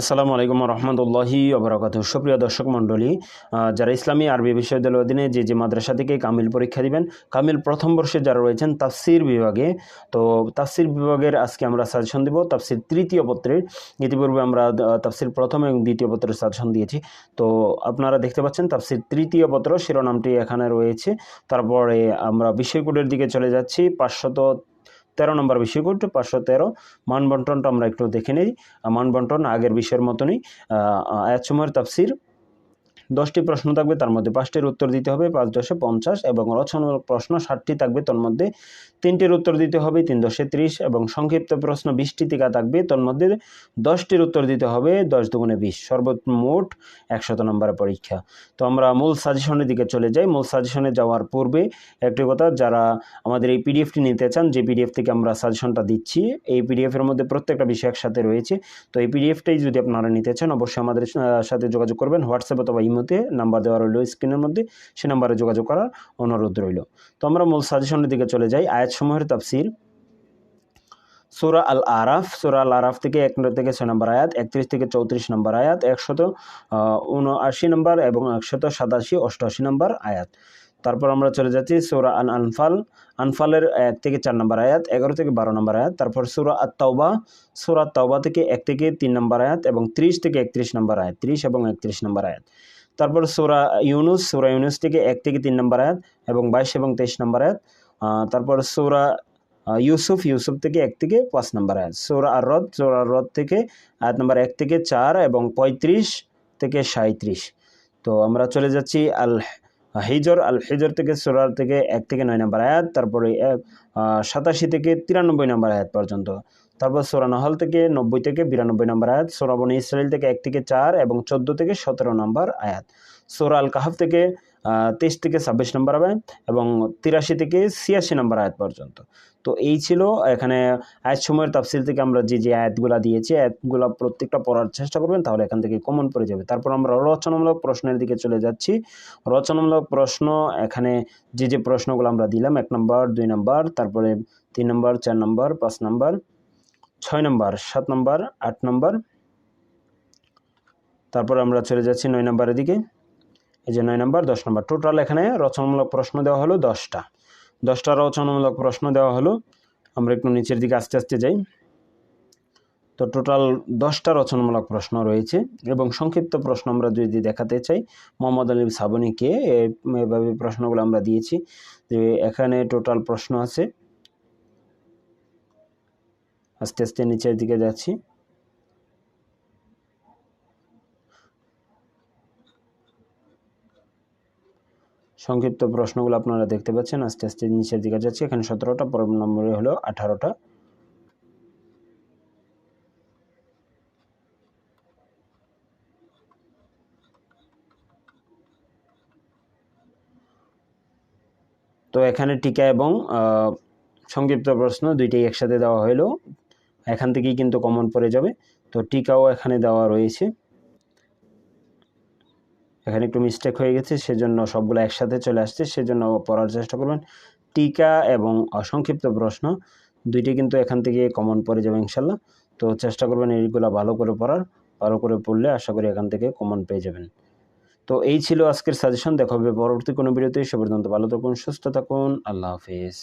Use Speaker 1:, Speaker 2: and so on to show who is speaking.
Speaker 1: আসসালামু আলাইকুম রহমতুল্লাহি অবরাকাত সুপ্রিয় দর্শক মণ্ডলী যারা ইসলামী আরবি বিশ্ববিদ্যালয়ের অধীনে যে যে মাদ্রাসা থেকে কামিল পরীক্ষা দিবেন, কামিল প্রথম বর্ষে যারা রয়েছেন তাফসির বিভাগে, তো তাফসির বিভাগের আজকে আমরা সাজেশন দেব, তাফসির তৃতীয় পত্রের। ইতিপূর্বে আমরা তাফসির প্রথম এবং দ্বিতীয় পত্রের সাজেশন দিয়েছি। তো আপনারা দেখতে পাচ্ছেন তাফসির তৃতীয় পত্র, শিরোনামটি এখানে রয়েছে। তারপরে আমরা বিষয়কোডের দিকে চলে যাচ্ছি, পাঁচশত তেরো নম্বর বিষয়কোড পাঁচশো তেরো। মানবন্টনটা আমরা একটু দেখে নিই। মানবন্টন আগের বিষয়ের মতনই আয়াতসমূহের তাফসির। দশটি প্রশ্ন থাকবে, তার মধ্যে পাঁচটির উত্তর দিতে হবে, পাঁচ দশে পঞ্চাশ, এবং রচনামূলক প্রশ্ন ষাটটি থাকবে, তার মধ্যে তিনটির উত্তর দিতে হবে, তিন দশে ত্রিশ, এবং সংক্ষিপ্ত প্রশ্ন বিশটি টিকা থাকবে, তার মধ্যে দশটির উত্তর দিতে হবে, দশ দুগুণে বিশ সর্বমোট একশত নম্বরের পরীক্ষা। তো আমরা মূল সাজেশনের দিকে চলে যাই। মূল সাজেশনে যাওয়ার পূর্বে একটি কথা, যারা আমাদের এই পিডিএফটি নিতে চান, যে পিডিএফ থেকে আমরা সাজেশনটা দিচ্ছি, এই পিডিএফের মধ্যে প্রত্যেকটা বিষয় একসাথে রয়েছে। তো এই পিডিএফটাই যদি আপনারা নিতে চান, অবশ্যই আমাদের সাথে যোগাযোগ করবেন, হোয়াটসঅ্যাপ অথবা ইমোতে নাম্বার দেওয়া রইল স্ক্রিনের মধ্যে, সে নাম্বারে যোগাযোগ করার অনুরোধ রইল। তো আমরা মূল সাজেশনের দিকে চলে যাই, আয়াতসমূহের তাফসির। সুরা আল আরাফ সুরা আল আরাফ থেকে এক থেকে ছয় নম্বর আয়াত, একত্রিশ থেকে চৌত্রিশ নম্বর আয়াত, একশত উনআশি নম্বর এবং একশত সাতাশি, অষ্টআশি নম্বর আয়াত। তারপর আমরা চলে যাচ্ছি সুরা আন আনফাল আনফালের এক থেকে চার নম্বর আয়াত, এগারো থেকে বারো নম্বর আয়াত, তারপর সুরা আত তাওবা সুরা তাওবা থেকে এক থেকে তিন নম্বর আয়াত এবং ত্রিশ থেকে একত্রিশ নম্বর আয়াত, ত্রিশ এবং একত্রিশ নম্বর আয়াত। তারপর সোরা ইউনুস সোরা ইউনুস থেকে এক থেকে তিন নম্বর আয়াত এবং বাইশ এবং তেইশ নম্বর আয়াত। তারপর সোরা ইউসুফ ইউসুফ থেকে এক থেকে পাঁচ নম্বর আয়াত। সোরা আর রদ সোরা রদ থেকে আয়াত নম্বর এক থেকে চার এবং পঁয়ত্রিশ থেকে সাঁত্রিশ তো আমরা চলে যাচ্ছি আল হিজর। আল হিজর থেকে সোরার থেকে এক থেকে নয় নম্বর আয়াত। তারপরে এক সাতাশি থেকে তিরানব্বই নম্বর আয়াত পর্যন্ত। তারপর সোরা নহল থেকে নব্বই থেকে বিরানব্বই নম্বর আয়াত, সোরা বনি ইসরায়েল থেকে এক থেকে চার এবং চোদ্দ থেকে সতেরো নম্বর আয়াত। সোরা আল কাহাফ থেকে তেইশ থেকে ছাব্বিশ নম্বর আয়াত এবং তিরাশি থেকে ছিয়াশি নম্বর আয়াত পর্যন্ত। তো এই ছিল এখানে আয়াত সময়ের তাফসিল থেকে আমরা যে যে আয়াতগুলা দিয়েছি, আয়াতগুলা প্রত্যেকটা পড়ার চেষ্টা করবেন, তাহলে এখান থেকে কমন পড়ে যাবে। তারপর আমরা রচনামূলক প্রশ্নের দিকে চলে যাচ্ছি। রচনামূলক প্রশ্ন, এখানে যে যে প্রশ্নগুলো আমরা দিলাম, এক নম্বর, দুই নম্বর, তারপরে তিন নম্বর, চার নম্বর, পাঁচ নম্বর ছয় নম্বর, সাত নম্বর, আট নম্বর। তারপর আমরা চলে যাচ্ছি নয় নম্বরের দিকে। এই যে নয় নম্বর, দশ নম্বর। টোটাল এখানে রচনামূলক প্রশ্ন দেওয়া হলো দশটা। দশটা রচনামূলক প্রশ্ন দেওয়া হলো। আমরা একটু নিচের দিকে আস্তে আস্তে যাই। তো টোটাল দশটা রচনামূলক প্রশ্ন রয়েছে এবং সংক্ষিপ্ত প্রশ্ন আমরা যদি দেখাতে চাই, মোহাম্মদ আলী সাবনীকে এভাবে প্রশ্নগুলো আমরা দিয়েছি যে এখানে টোটাল প্রশ্ন আছে। আস্তে আস্তে নিচের দিকে যাচ্ছি। সংক্ষিপ্ত প্রশ্নগুলো আপনারা দেখতে পাচ্ছেন, আস্তে আস্তে নিচের দিকে যাচ্ছে। এখানে সতেরোটা, পরের নম্বরে হলো আঠারোটা। তো এখানে টিকা এবং সংক্ষিপ্ত প্রশ্ন দুইটাই একসাথে দেওয়া হলো এখান থেকেই কিন্তু কমন পড়ে যাবে। তো টিকাও এখানে দেওয়া রয়েছে। এখানে একটু মিস্টেক হয়ে গেছে, সেজন্য সবগুলো একসাথে চলে আসছে, সেজন্য পড়ার চেষ্টা করবেন। টিকা এবং অসংক্ষিপ্ত প্রশ্ন, দুইটি কিন্তু এখান থেকে কমন পড়ে যাবে ইনশাল্লাহ। তো চেষ্টা করবেন এইগুলো ভালো করে পড়ার, ভালো করে পড়লে আশা করি এখান থেকে কমন পেয়ে যাবেন। তো এই ছিল আজকের সাজেশন দেখা হবে পরবর্তী কোনো ভিডিওতে। সে পর্যন্ত ভালো থাকুন, সুস্থ থাকুন, আল্লাহ হাফিজ।